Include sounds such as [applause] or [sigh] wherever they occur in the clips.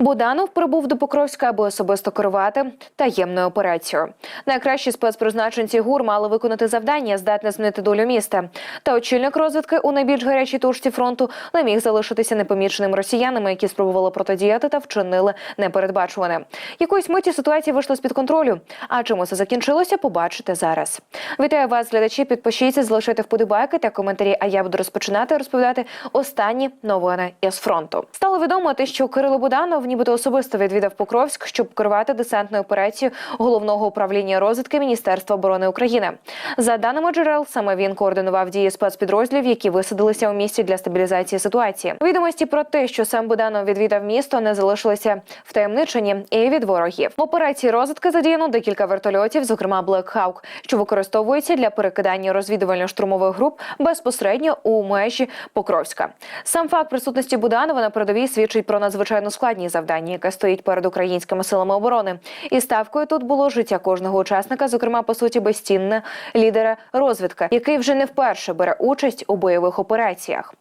Буданов прибув до Покровська, аби особисто керувати таємною операцією. Найкращі спецпризначенці ГУР мали виконати завдання, здатне змінити долю міста. Та очільник розвідки у найбільш гарячій точці фронту не міг залишитися непоміченим росіянами, які спробували протидіяти та вчинили непередбачуване. Якоїсь миті ситуація вийшла з під контролю. А чому це закінчилося, побачите зараз. Вітаю вас, глядачі. Підпишіться, залишайте вподобайки та коментарі. А я буду розпочинати розповідати останні новини із фронту. Стало відомо те, що Кирило Буданов нібито особисто відвідав Покровськ, щоб керувати десантною операцією головного управління розвідки Міністерства оборони України. За даними джерел, саме він координував дії спецпідрозділів, які висадилися у місті для стабілізації ситуації. Відомості про те, що сам Буданов відвідав місто, не залишилися в втаємничені і від ворогів. В операції розвідки задіяно декілька вертольотів, зокрема Black Hawk, що використовуються для перекидання розвідувально-штурмових груп безпосередньо у межі Покровська. Сам факт присутності Буданова на передовій свідчить про надзвичайно складні завдання, яке стоїть перед українськими силами оборони. І ставкою тут було життя кожного учасника, зокрема по суті безцінне лідера розвідки, який вже не вперше бере участь у бойових операціях.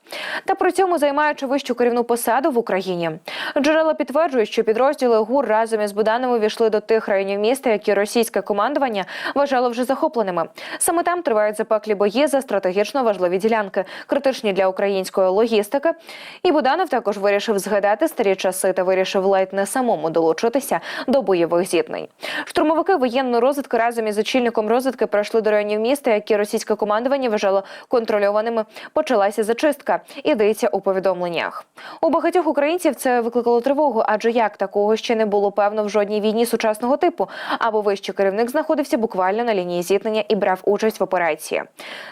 Та при цьому займаючи вищу керівну посаду в Україні. Джерела підтверджують, що підрозділи ГУР разом із Буданами війшли до тих районів міста, які російське командування вважало вже захопленими. Саме там тривають запеклі бої за стратегічно важливі ділянки, критичні для української логістики. І Буданов також вирішив згадати старі часи та вирішив ледь не самому долучитися до бойових зіткнень. Штурмовики воєнної розвідки разом із очільником розвідки пройшли до районів міста, які російське командування вважало контрольованими. Почалася зачистка. Ідеться у повідомленнях. У багатьох українців це викликало тривогу, адже як такого ще не було певно в жодній війні сучасного типу, або вищий керівник знаходився буквально на лінії зіткнення і брав участь в операції.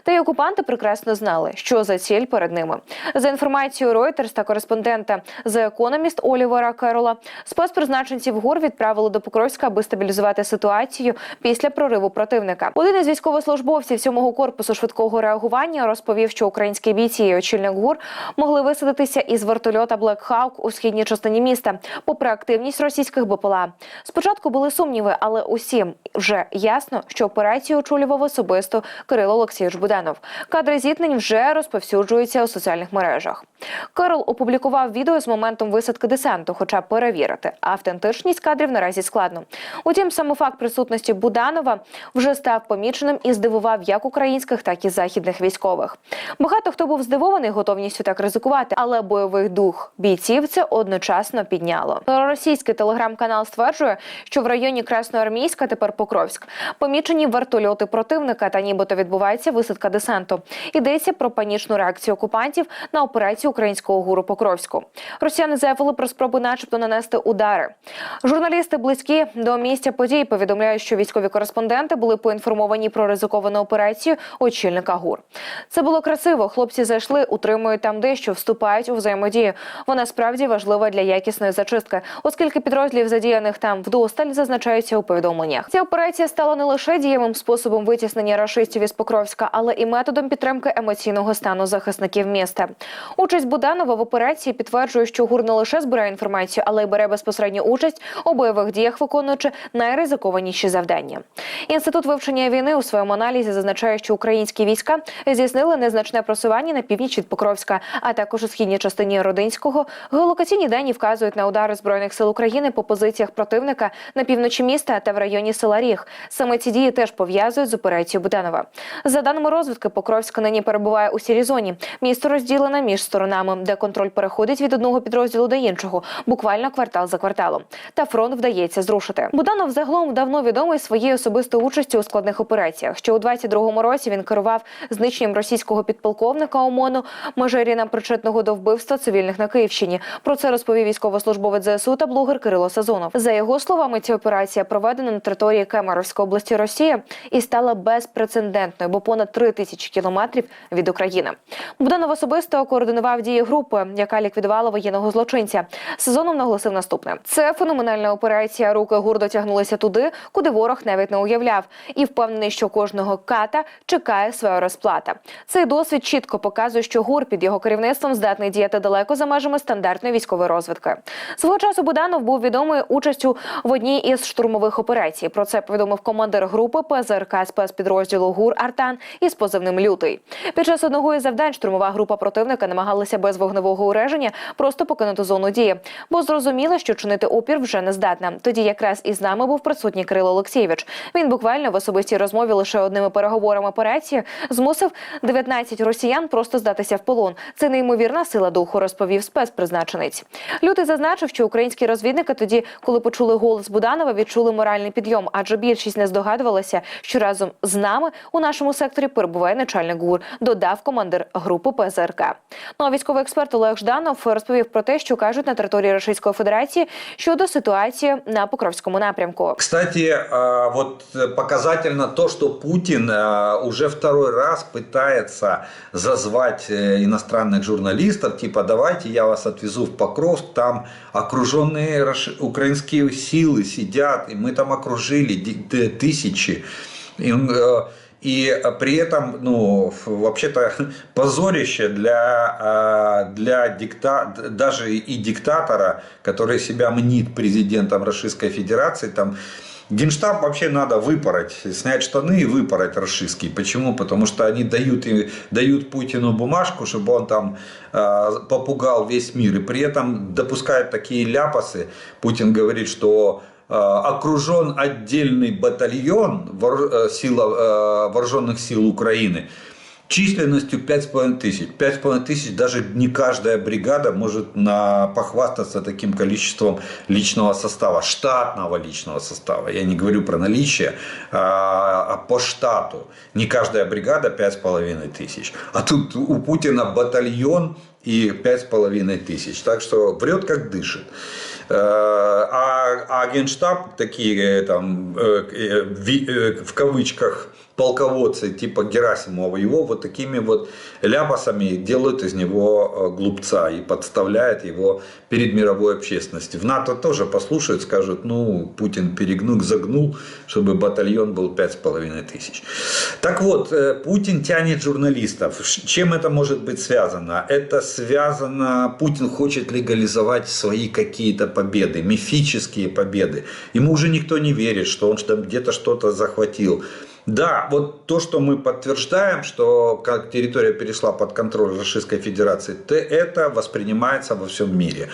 Та й окупанти прекрасно знали, що за ціль перед ними. За інформацією Reuters та кореспондента The Economist Олівера Керола, спецпризначенців ГУР відправили до Покровська, аби стабілізувати ситуацію після прориву противника. Один із військовослужбовців сьомого корпусу швидкого реагування розповів, що українські бійці і очільник ГУР могли висадитися із вертольота Hawk у східній частині міста, попри активність російських БПЛА. Спочатку були сумніви, але усім вже ясно, що операцію очолював особисто Кирило Олексійович Буданов. Кадри зіткнень вже розповсюджуються у соціальних мережах. Кирил опублікував відео з моментом висадки десанту, хоча перевірити автентичність кадрів наразі складно. Утім, саме факт присутності Буданова вже став поміченим і здивував як українських, так і західних військових. Багато хто був здивований готовністю так ризикувати, але бойовий дух бійців це одночасно підняло. Російський телеграм-канал стверджує, що в районі Красноармійська, тепер Покровськ, помічені вертольоти противника та нібито відбувається висадка десанту. Йдеться про панічну реакцію окупантів на операцію українського гуру Покровську. Росіяни заявили про спроби, начебто, нанести удари. Журналісти близькі до місця подій повідомляють, що військові кореспонденти були поінформовані про ризиковану операцію очільника ГУР. Це було красиво. Хлопці зайшли, утримують там дещо, вступають у взаємодію. Вона справді важлива для якісної зачистки, оскільки підрозділів задіяних там вдосталь зазначаються у повідомленнях. Ця операція стала не лише дієвим способом витіснення рашистів із Покровська, але і методом підтримки емоційного стану захисників міста. Участь Буданова в операції підтверджує, що ГУР не лише збирає інформацію, але й бере безпосередню участь у бойових діях, виконуючи найризикованіші завдання. Інститут вивчення війни у своєму аналізі зазначає, що українські війська здійснили незначне просування на північ від Покровська, а також у східній частині Родинського. Геолокаційні дані вказують на удари збройних сил України по позиціях противника на півночі міста та в районі села Ріг. Саме ці дії теж пов'язують з операцією Буданова. За даними розвідки, Покровськ нині перебуває у сірій зоні. Місто розділене між сторонами, де контроль переходить від одного підрозділу до іншого, буквально квартал за кварталом. Та фронт вдається зрушити. Буданов загалом давно відомий своєю особистою участю у складних операціях. Ще у 22-му році він керував знищенням російського підполковника ОМОНу Мажеріна, причетного до вбивства цивільних на Київщині. Про це розповів військовослужбовець ЗСУ та блогер Кирило Сазонов. За його словами, ця операція проведена на території Кемеровської області Росії і стала безпрецедентною, бо понад три тисячі кілометрів від України. Буданов особисто координував дії групи, яка ліквідувала воєнного злочинця. Сезонов наголосив наступне: це феноменальна операція. Руки гур дотягнулися туди, куди ворог навіть не уявляв, і впевнений, що кожного ката чекає своя розплата. Цей досвід чітко показує, що гур під його керівництвом здатний діяти далеко за межами стандартної військової розвідки. Свого часу Буданов був відомий участю в одній із штурмових операцій. Про це повідомив командир групи ПЗРК спецпідрозділу ГУР Артан із позивним Лютий. Під час одного із завдань штурмова група противника намагалася без вогневого ураження просто покинути зону дії. Бо зрозуміла, що чинити опір вже не здатна. Тоді якраз із нами був присутній Кирило Олексійович. Він буквально в особистій розмові лише одними переговорами операції змусив 19 росіян просто здатися в полон. Це неймовірна сила духу, розповів спецпризначенець. Лютий зазначив, що українські розвідники тоді, коли почули голос Буданова, відчули моральний підйом, адже більшість не здогадувалася, що разом з нами у нашому секторі перебуває начальник ГУР, додав командир групи ПЗРК. Ну а військовий експерт Олег Жданов розповів про те, що кажуть на території Російської Федерації щодо ситуації на Покровському напрямку. Кстати, а, вот э, показательно то, что Путин а, уже второй раз пытается зазвать э, иностранных журналистов, типа давайте я вас отвезу в Покровск, там окруженные раш- украинские силы сидят, и мы там окружили ди- д- тысячи. И, он, э, и при этом, ну, вообще-то [laughs] позорище для, а, для дикта, даже и диктатора, который себя мнит президентом Российской Федерации, там Генштаб вообще надо выпороть, снять штаны и выпороть расистский. Почему? Потому что они дают, дают Путину бумажку, чтобы он там э, попугал весь мир. И при этом допускают такие ляпасы. Путин говорит, что э, окружен отдельный батальон э, э, вооруженных сил Украины численностью 5,5 тысяч. 5,5 тысяч даже не каждая бригада может на, похвастаться таким количеством личного состава, штатного личного состава. Я не говорю про наличие, а, а по штату. Не каждая бригада 5,5 тысяч. А тут у Путина батальон и 5,5 тысяч. Так что врет как дышит. Э, А, а генштаб такие там э, э, в кавычках полководцы типа Герасимова, его вот такими вот ляпасами делают из него глупца и подставляют его перед мировой общественностью. В НАТО тоже послушают, скажут, ну, Путин перегнул, загнул, чтобы батальон был 5,5 тысяч. Так вот, Путин тянет журналистов. Чем это может быть связано? Это связано, Путин хочет легализовать свои какие-то победы, мифические победы. Ему уже никто не верит, что он где-то что-то захватил. Да, вот то, что мы подтверждаем, что как территория перешла под контроль Российской Федерации, то это воспринимается во всем мире.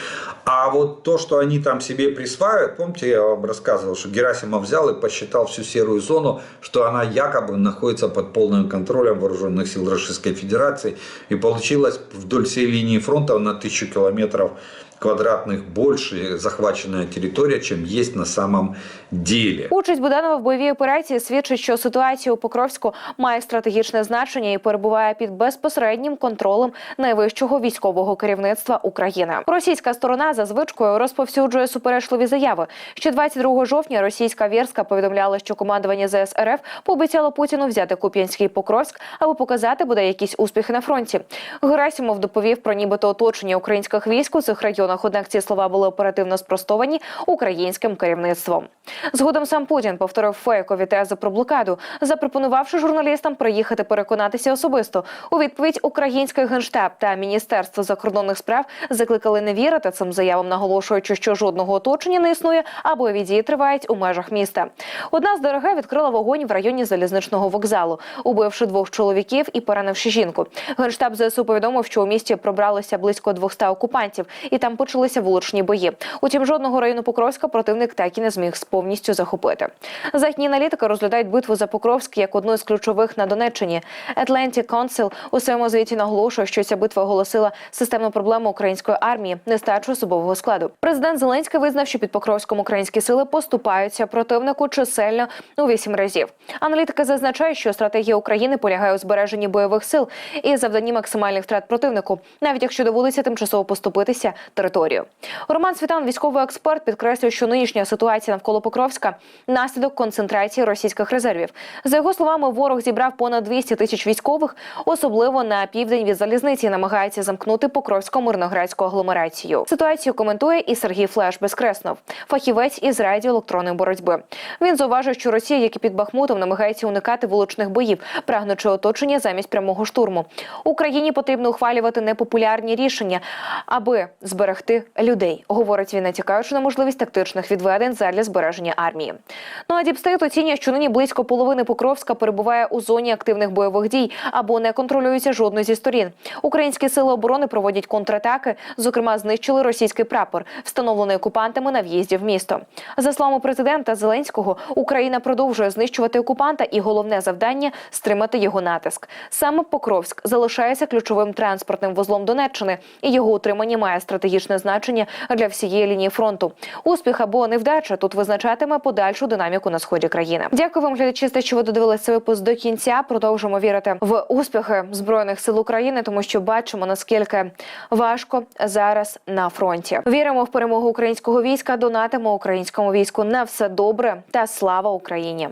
А вот то, что они там себе присваивают, помните, я вам рассказывал, что Герасимов взял и посчитал всю серую зону, что она якобы находится под полным контролем вооруженных сил Российской Федерации. И получилось вдоль всей линии фронта на тысячу километров квадратных больше захваченная территория, чем есть на самом деле. Участь Буданова в бойовій операції свідчить, що ситуація у Покровську має стратегічне значення і перебуває під безпосереднім контролем найвищого військового керівництва України. Російська сторона за звичкою розповсюджує суперечливі заяви. Ще 22 жовтня російська Вєрська повідомляла, що командування ЗС РФ пообіцяло Путіну взяти Куп'янський Покровськ, аби показати буде якісь успіхи на фронті. Герасимов доповів про нібито оточення українських військ у цих районах. Однак ці слова були оперативно спростовані українським керівництвом. Згодом сам Путін повторив фейкові тези про блокаду, запропонувавши журналістам приїхати переконатися особисто. У відповідь український генштаб та міністерство закордонних справ закликали не вірити цим заявам, наголошуючи, що жодного оточення не існує, а бойові дії тривають у межах міста. Одна з ДРГ відкрила вогонь в районі залізничного вокзалу, убивши двох чоловіків і поранивши жінку. Генштаб ЗСУ повідомив, що у місті пробралося близько 200 окупантів, і там почалися вуличні бої. Утім, жодного району Покровська противник так і не зміг повністю захопити. Західні аналітики розглядають битву за Покровськ як одну з ключових на Донеччині. Atlantic Council у своєму звіті наголошує, що ця битва оголосила системну проблему української армії нестачу особового складу. Президент Зеленський визнав, що під Покровськом українські сили поступаються противнику чисельно у вісім разів. Аналітики зазначають, що стратегія України полягає у збереженні бойових сил і завданні максимальних втрат противнику, навіть якщо доводиться тимчасово поступитися територію. Роман Світан, військовий експерт, підкреслює, що нинішня ситуація навколо Покровська наслідок концентрації російських резервів. За його словами, ворог зібрав понад 200 тисяч військових, особливо на південь від залізниці, намагається замкнути покровсько мирноградську агломерацію. Ситуацію коментує і Сергій Флеш Безкреснов, фахівець із радіоелектронної боротьби. Він зауважує, що Росія, як і під Бахмутом, намагається уникати вуличних боїв, прагнучи оточення замість прямого штурму. Україні потрібно ухвалювати непопулярні рішення, аби зберегти людей, говорить він, натякаючи на можливість тактичних відведень задля збереження армії. Ну а Діпстейт оцінює, що нині близько половини Покровська перебуває у зоні активних бойових дій або не контролюється жодною зі сторін. Українські сили оборони проводять контратаки. Зокрема, знищили російський прапор, встановлений окупантами на в'їзді в місто. За словами президента Зеленського, Україна продовжує знищувати окупанта, і головне завдання стримати його натиск. Саме Покровськ залишається ключовим транспортним вузлом Донеччини, і його утримання має стратегічне значення для всієї лінії фронту. Успіх або невдача тут визначатиме подальшу динаміку на сході країни. Дякую вам, глядачі, що ви додивилися випуск до кінця. Продовжимо вірити в успіхи збройних сил України, тому що бачимо наскільки важко зараз на фронті. Віримо в перемогу українського війська, донатимо українському війську на все добре та слава Україні.